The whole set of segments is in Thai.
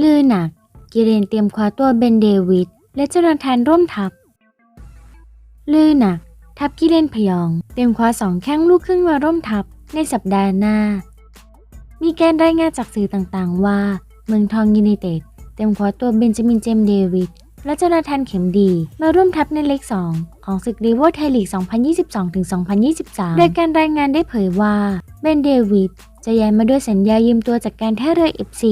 ลือหนัก กิเรนเตรียมคว้าตัวเบนเดวิดและเจรนแทนร่วมทัพ ลือหนัก ทัพกิเลนพยอง เตรียมคว้าสองแข้งลูกครึ่งมาร่วมทัพในสัปดาห์หน้า มีการรายงานจากสื่อต่างๆว่า เมืองทองยูไนเต็ดเตรียมคว้าตัวเบนจามินเจมส์เดวิดและเจนาธานเข็มดีมาร่วมทัพในเล็ก2 ของศึกรีโวไทยลีก 2022-2023 โดยการรายงานได้เผยว่า เบนเดวิดจะย้ายมาด้วยสัญญายืมตัวจากการท่าเรือ FC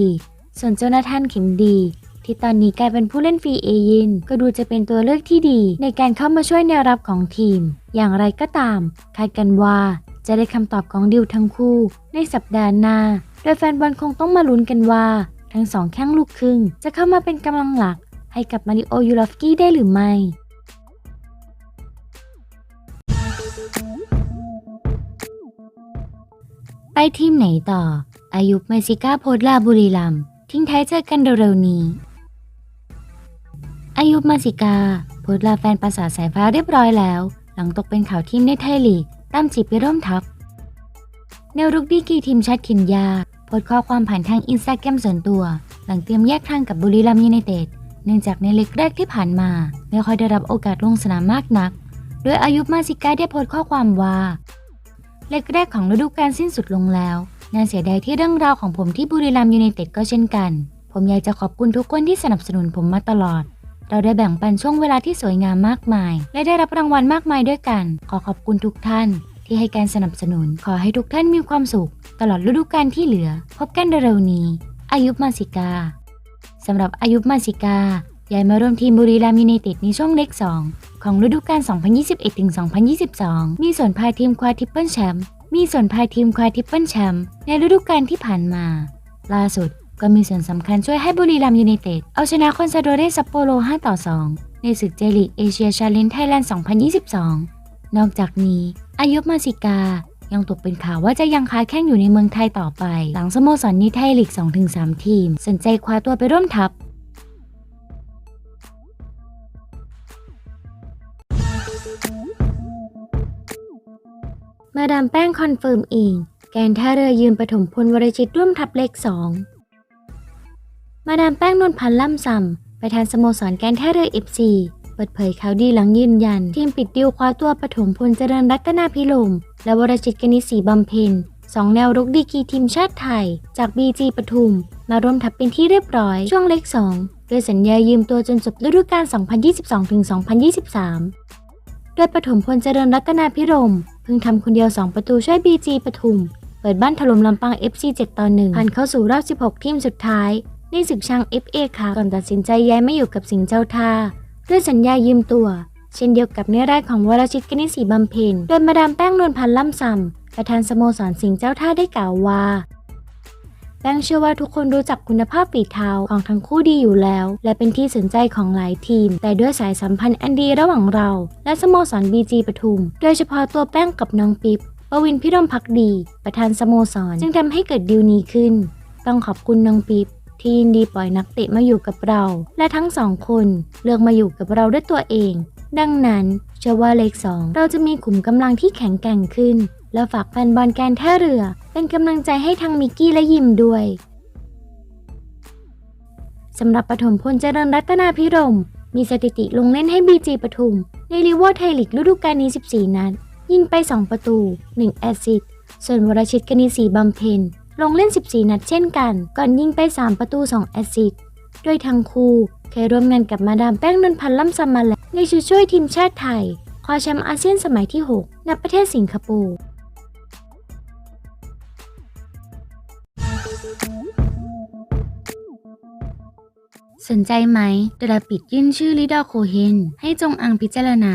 ส่วนโจนาธานเข็มดี ที่ตอนนี้กลายเป็นผู้เล่นฟรีเอเยิน ก็ดูจะเป็นตัวเลือกที่ดี ในการเข้ามาช่วยแนวรับของทีม อย่างไรก็ตาม คาดกันว่าจะได้คำตอบของดิวทั้งคู่ ในสัปดาห์หน้า โดยแฟนบอลคงต้องมาลุ้นกันว่า ทั้งสองแข้งลูกครึ่ง จะเข้ามาเป็นกำลังหลัก ให้กับมาริโอยูลอฟกี้ได้หรือไม่ ไปทีมไหนต่อ อายุเมซิก้าโพสลาบุรีรัม ทิ้งท้ายเจอกันเร็วๆนี้ อายุมาสิกาโพสลาแฟนประสาสายฟ้าเรียบร้อยแล้ว หลังตกเป็นข่าวทีมในไทยลีก ตามจีบไปร่วมทัพ แนวรุกดีกีทีมชาติเคนยาโพสข้อความผ่านทางอินสตาแกรมส่วนตัว หลังเตรียมแยกทางกับบุรีรัมย์ยูไนเต็ด เนื่องจากในเล็กแรกที่ผ่านมา ไม่ค่อยได้รับโอกาสลงสนามมากนัก โดยอายุมาสิกาได้โพสต์ข้อความว่าเล็กแรกของฤดูกาลสิ้นสุดลงแล้วน่าเสียดายที่เรื่องราวของผมที่บุรีรัมยูไนเต็ดก็เช่นกัน ผมอยากจะขอบคุณทุกคนที่สนับสนุนผมมาตลอด เราได้แบ่งปันช่วงเวลาที่สวยงามมากมาย และได้รับรางวัลมากมายด้วยกัน ขอขอบคุณทุกท่าน ที่ให้การสนับสนุน ขอให้ทุกท่านมีความสุข ตลอดฤดูกาลที่เหลือ พบกันเร็วๆนี้ อายุมาสิกาสำหรับอายุมาสิกาย้ายมาร่วมทีมบุรีรัมย์ยูไนเต็ดในช่วงเล็ก2 ของฤดูกาล 2021-2022 มีส่วนพาทีมคว้าทิปเปิลแชมป์มีส่วนพาทีมคว้าทิปเปิลแชมป์ในฤดูกาลที่ผ่านมา ล่าสุดก็มีส่วนสำคัญช่วยให้บุรีรัมย์ยูไนเต็ดเอาชนะคอนซาโดเรซัปโปโร 5 ต่อ 2 ในศึกเจลีกเอเชียชาเลนจ์ไทยแลนด์ 2022 นอกจากนี้อายุมาสิกายังตกเป็นข่าวว่าจะยังค้าแข่งอยู่ในเมืองไทยต่อไป หลังสโมสรนิไทยลีก 2-3 ทีม สนใจคว้าตัวไปร่วมทัพ มาดามแป้งคอนเฟิร์มเอง แกนท่าเรือยืมปฐมพลวรชิตร่วมทัพเลขสอง มาดามแป้งนนพันธ์ล่ำซำประธานสโมสรแกนท่าเรือ FC เปิดเผยข่าวดีหลังยืนยัน ทีมปิดดิวคว้าตัวปฐมพลเจริญรัตนาพิลมและวรชิตกนิษฐีบำเพ็ญสองแนวรุกดีกีทีมชาติไทย จาก BG ปทุม มาร่วมทัพเป็นที่เรียบร้อย ช่วงเลข2ด้วยสัญญายืมตัวจนจบฤดูกาล2022-2023 โดยปฐมพลเจริญรัตนาพิรมเพิ่งทำคนเดียว 2 ประตูช่วย BG ปทุม เปิดบ้านถล่มลำปาง FC 7ต่อ1ผ่านเข้าสู่รอบ 16 ทีมสุดท้าย ในศึกช่าง FA ค่ะก่อนตัดสินใจย้ายมาอยู่กับสิงห์เจ้าท่าด้วยสัญญายืมตัว เช่นเดียวกับเนื้อแรกของวรชิตกนิษฐ์บำเพ็ญโดยมาดามแป้งนวลพันธ์ล่ำซำประธานสโมสรสิงห์เจ้าท่าได้กล่าวว่า แป้งเชื่อว่าทุกคนรู้จักคุณภาพฝีเท้าของทั้งคู่ดีอยู่แล้ว และเป็นที่สนใจของหลายทีม แต่ด้วยสายสัมพันธ์อันดีระหว่างเรา และสโมสรบีจีปทุม โดยเฉพาะตัวแป้งกับน้องปิ๊บปวินพิรมพักดี ประธานสโมสร จึงทำให้เกิดดีลนี้ขึ้น ต้องขอบคุณน้องปิ๊บที่ยินดีปล่อยนักเตะมาอยู่กับเรา และทั้งสองคนเลือกมาอยู่กับเราด้วยตัวเอง ดังนั้นเชื่อว่าเลขสองเราจะมีขุมกำลังที่แข็งแกร่งขึ้น แล้วฝากแฟนบอลแกนท่าเรือ เป็นกำลังใจให้ทั้งมิกกี้และยิมด้วยสำหรับปฐมพลเจริญรัตนาพิรม มีสถิติลงเล่นให้บีจีปทุม ในรีวอร์ไทยลีกฤดูกาลนี้ 14 นัด ยิงไป 2 ประตู 1 แอสซิสต์ส่วนวรชิตกนิษฐ์ศรีบำเพ็ญลงเล่น 14 นัดเช่นกัน ก่อนยิงไป 3 ประตู 2 แอสซิสต์โดยทั้งคู่เคยร่วมงานกับมาดามแป้งนนพันธ์ล่ำซำมาแล้วในชุดช่วยทีมชาติไทยคว้าแชมป์อาเซียนสมัยที่ 6 ณ ประเทศสิงคโปร์ สนใจไหมดราปิดยื่นชื่อลิดอโคเฮนให้จงอังพิจารณา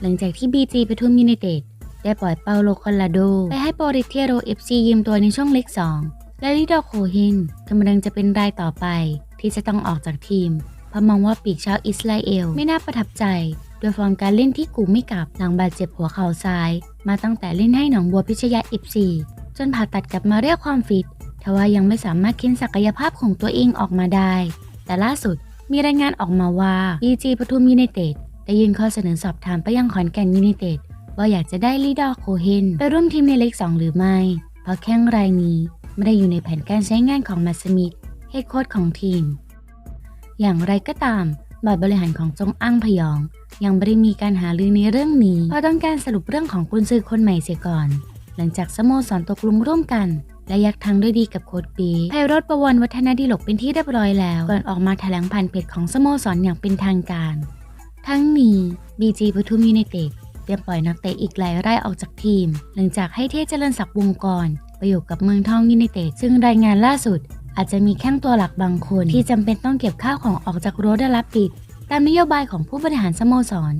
หลังจากที่บีจีปทุมยูไนเต็ดได้ปล่อยเปาโลคอนลาโด ไปให้โปริเทโรเอฟซียืมตัวในช่วงเล็ก 2 และลิดอโคเฮนกำลังจะเป็นรายต่อไป ที่จะต้องออกจากทีมเพราะมองว่าปีกชาวอิสราเอลไม่น่าประทับใจโดยฟอร์มการเล่นที่กูไม่กลับหลังบาดเจ็บหัวเข่าซ้าย มาตั้งแต่เล่นให้หนองบัวพิชยาเอฟซีจนผ่าตัดกลับมาเรียกความฟิต ทว่ายังไม่สามารถค้นศักยภาพของตัวเองออกมาได้ แต่ล่าสุดมีรายงานออกมาว่า BG ปทุมยูไนเต็ดได้ยื่นข้อเสนอสอบถามไปยังขอนแก่นยูไนเต็ดว่าอยากจะได้ลีดอร์โคเฮนไปร่วมทีมในเล็ก2หรือไม่ เพราะแข้งรายนี้ไม่ได้อยู่ในแผนการใช้งานของมาสมิธเฮดโค้ชของทีม อย่างไรก็ตามบอร์ดบริหารของจงอั้งพยอง ยังไม่ได้มีการหารือในเรื่องนี้ เพราะต้องการสรุปเรื่องของกุนซือคนใหม่เสียก่อน หลังจากสโมสรตกลงร่วมกัน และยักทางด้วยดีกับโค้ชปีไพโรธประวันวัฒนดิลกเป็นที่เรียบร้อยแล้ว ก่อนออกมาแถลงผ่านเพจของสโมสรอย่างเป็นทางการ ทั้งนี้บีจีปทุมยูไนเต็ดเตรียมปล่อยนักเตะอีกหลายรายออกจากทีม หลังจากให้เทพเจริญศักดิ์วงกรไปอยู่กับเมืองทองยูไนเต็ดซึ่งรายงานล่าสุด อาจจะมีแข้งตัวหลักบางคนที่จำเป็นต้องเก็บข้าวของออกจากรั้วได้รับปิด ตามนโยบายของผู้บริหารสโมสร